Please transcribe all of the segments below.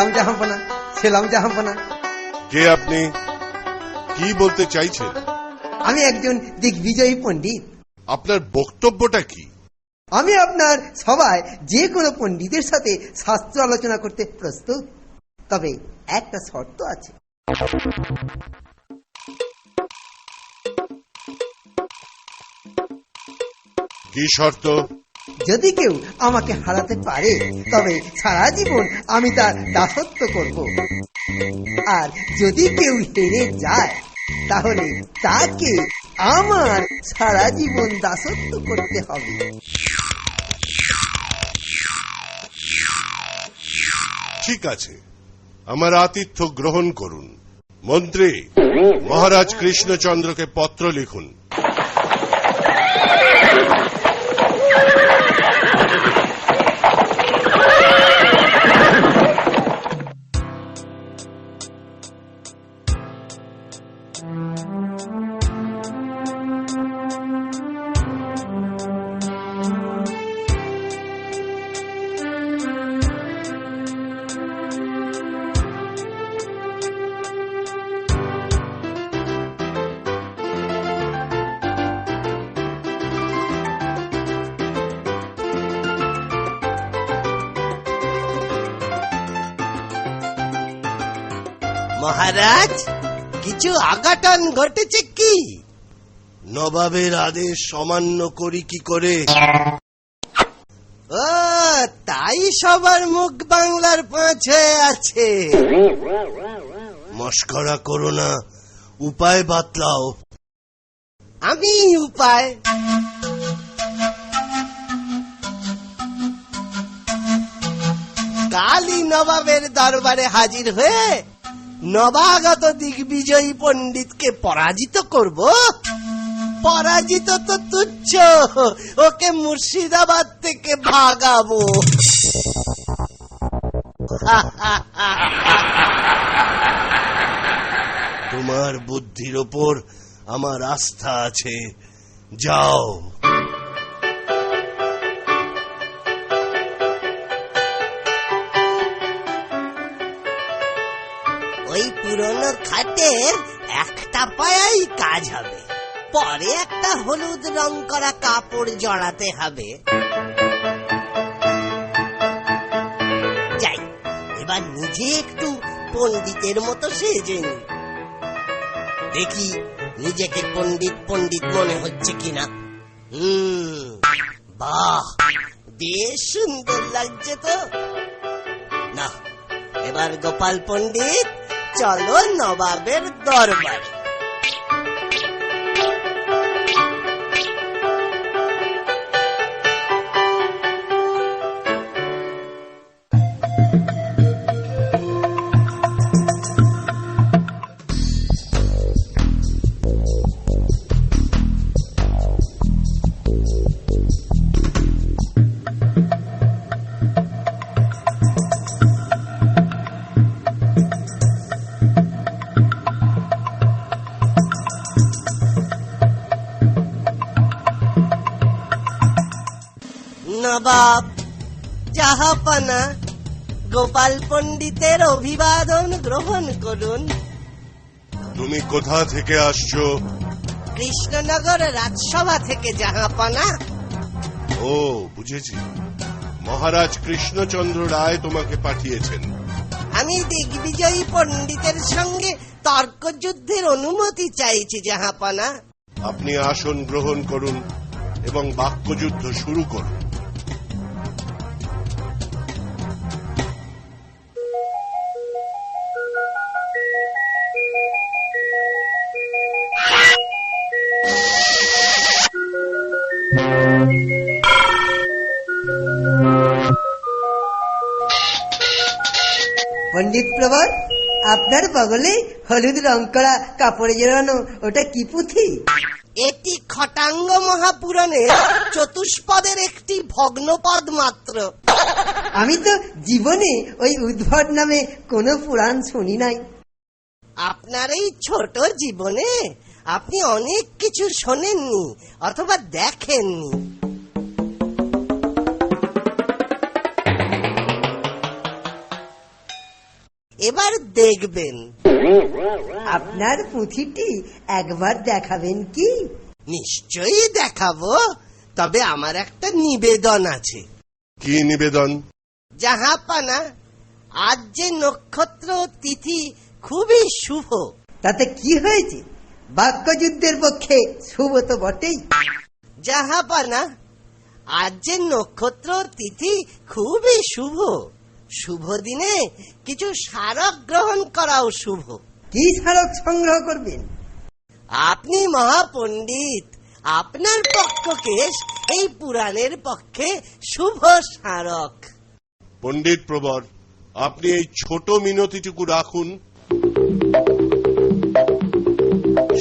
সেলাম জাহাপনা সেলাম জাহাপনা কে আপনি? কি বলতে চাইছেন? আমি একজন দিগ্বিজয়ী পণ্ডিত। আপনার বক্তব্যটা কি? আমি আপনার সবাই যে কোনো পণ্ডিতের সাথে শাস্ত্র আলোচনা করতে প্রস্তুত। তবে একটা শর্ত আছে। কি শর্ত? যদি কেউ আমাকে হারাতে পারে, তবে সারা জীবন আমি তার দাসত্ব করব। আর যদি কেউ হেরে যায়, তাহলে তাকে আমার সারা জীবন দাসত্ব করতে হবে। ঠিক আছে। আমার আতিথ্য গ্রহণ করুন। মন্ত্রী, মহারাজ কৃষ্ণচন্দ্রকে পত্র লিখুন। মহারাজ কিছু আঘাটন ঘটেছে কি? নবাবের আদেশ অমান্য করি কি করে? ও তাই সবার মুখ বাংলার পাঁচ হয়ে আছে। মস্করা করো না উপায় বাতলাও। আমি উপায়। কালই নবাবের দরবারে হাজির হয়ে নবাগত দিগ্বিজয়ী পণ্ডিতকে পরাজিত করব? পরাজিত তো তুচ্ছ। ওকে মুর্শিদাবাদ থেকে ভাগাবো। তোমার বুদ্ধির ওপর আমার আস্থা আছে। যাও। পুরনো খাটের একটা পায়াই কাজ হবে। পরে একটা হলুদ রং করা কাপড় জড়াতে হবে। যাই, এবার নিজে একটু মতো সেজে দেখি, নিজেকে পণ্ডিত পণ্ডিত মনে হচ্ছে কিনা। হুম, বাহ, বেশ সুন্দর লাগছে তো। না এবার গোপাল পণ্ডিত চলো নবাবের দরবার। নবাব জাহাপানা গোপাল পণ্ডিতের অভিবাদন গ্রহণ করুন। তুমি কোথা থেকে আসছো? কৃষ্ণনগর রাজসভা থেকে জাহাপানা ও বুঝেছি। মহারাজ কৃষ্ণচন্দ্র রায় তোমাকে পাঠিয়েছেন। আমি দিগ্বিজয়ী পণ্ডিতের সঙ্গে তর্কযুদ্ধের অনুমতি চাইছি জাহাপানা আপনি আসন গ্রহণ করুন এবং বাক্যযুদ্ধ শুরু করুন। প্রবর আপনার বগলে হলুদ রং করা কাপড়ে জড়ানো ওটা কি পুঁথি? এটি খটাঙ্গ মহাপুরাণের চতুষ্পদের একটি ভগ্নপদ মাত্র। আমি তো জীবনে ওই উদ্ভট নামে কোনো পুরাণ শুনি নাই। আপনার এই ছোট জীবনে আপনি অনেক কিছু শোনেননি অথবা দেখেননি। এবার দেখবেন। আপনার পুঁথিটি একবার দেখাবেন কি? নিশ্চয়ই দেখাবো তবে আমার একটা নিবেদন আছে। কি নিবেদন? জাহাপানা আজ যে নক্ষত্র তিথি খুবই শুভ। তাতে কি হয়েছে? বাক্যযুদ্ধের পক্ষে শুভ তো বটেই। জাহাপানা আজ যে নক্ষত্র তিথি খুবই শুভ। শুভ দিনে কিছু স্মারক গ্রহণ করাও শুভ। কি স্মারক সংগ্রহ করবেন? আপনি মহাপণ্ডিত আপনার পক্ষকেশ এই পুরাণের পক্ষে শুভ স্মারক। পণ্ডিত প্রবর আপনি এই ছোট মিনতিটুকু রাখুন।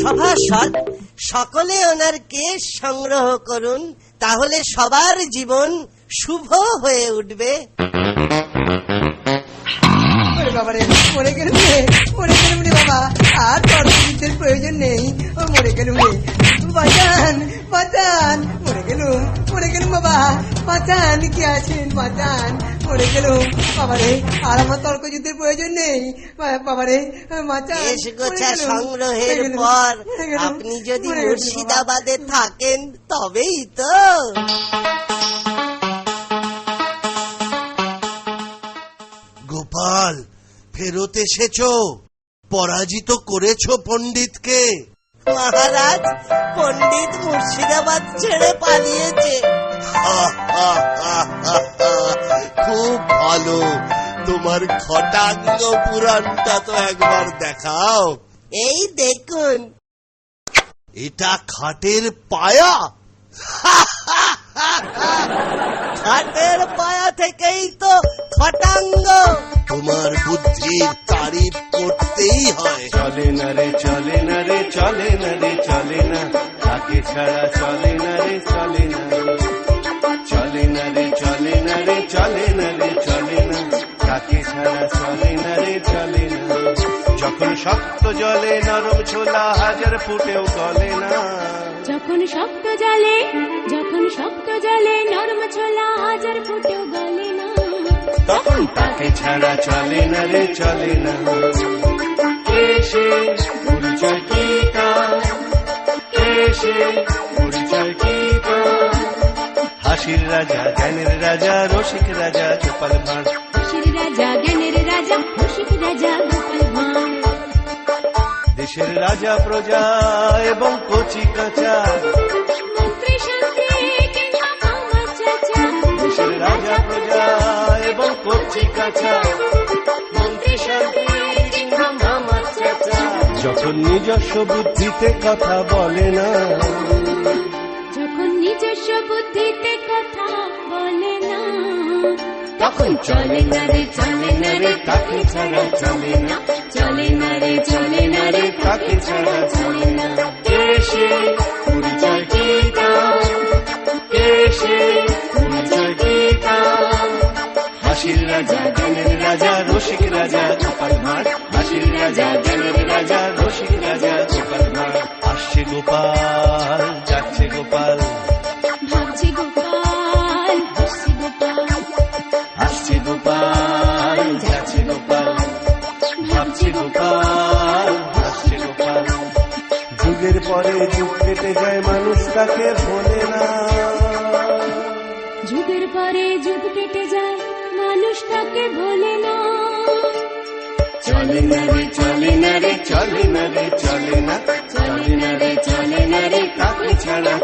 সভাসদ সকলে ওনার কেস সংগ্রহ করুন তাহলে সবার জীবন শুভ হয়ে উঠবে। বাবারে মরে গেলুম রে মরে গেলুম রে বাবা। আর তর্কযুদ্ধের প্রয়োজন নেই? ও মরে গেলুম রে। বাঁচান বাঁচান। মরে গেলুম মরে গেলুম বাবা। বাঁচান কি আছেন? বাঁচান। মরে গেলুম। বাবারে আর আমার তর্কযুদ্ধের প্রয়োজন নেই। বাবারে বাঁচান। সংগ্রহের পর আপনি যদি। মুর্শিদাবাদে থাকেন তবেই তো। গোপাল ফেরত এসেছ? পরাজিত করেছ পণ্ডিতকে। মহারাজ পণ্ডিত মুর্শিদাবাদ ছেড়ে পালিয়েছে। খুব ভালো। তোমার খটাঙ্গ পুরাণটা তো একবার দেখাও। এই দেখুন। এটা খাটের পায়া? খাটের পায়া থেকেই তো খটাঙ্গ তোমার বুদ্ধির তারিফ করতেই হয়। চলে না রে চলে না রে চলে না রে চলে না। তাকে ছাড়া চলে না রে চলে না চলে না রে চলে না রে চলে না রে চলে না। তাকে ছাড়া চলে না রে চলে না। শক্ত জলে নরম ছোলা হাজার ফুটেও গলে না। যখন শক্ত জলে যখন শক্ত জলে নরম ছোলা হাজার ফুটেও গলে না। তখন তাকে ছাড়া চলে না রে চলে না। এসে পরিচয় কি? এসে পরিচয় কি? হাসির রাজা জ্ঞানের রাজা রসিক রাজা গোপাল ভাঁড়। হাসির রাজা জ্ঞানের রাজা রসিক রাজা গোপাল ভাঁড়। দেশের রাজা প্রজা এবং কচি কাঁচা। দেশের রাজা প্রজা এবং কচি কাঁচা। যখন নিজস্ব বুদ্ধিতে কথা বলে না। যখন নিজস্ব বুদ্ধিতে কথা বলে না। তখন চলে না রে চলে না রে তাকে ছাড়া চলে না? চলে না রে রে তাকে ছাড়া চলে না সে পরিচয় কি তার? সে পরিচয় কি? হাসির রাজা গানের রাজা, রসিক রাজা ভাট হাসির রাজা গানের রাজা, রসিক রাজা ভাট আসছে গোপাল তাকে ভোলে না? যুগের পরে যুগ কেটে যায় মানুষ তাকে ভোলে না। চলে না রে চলে না রে চলে না রে চলে না। চলে না রে চলে না রে তাকে ছাড়া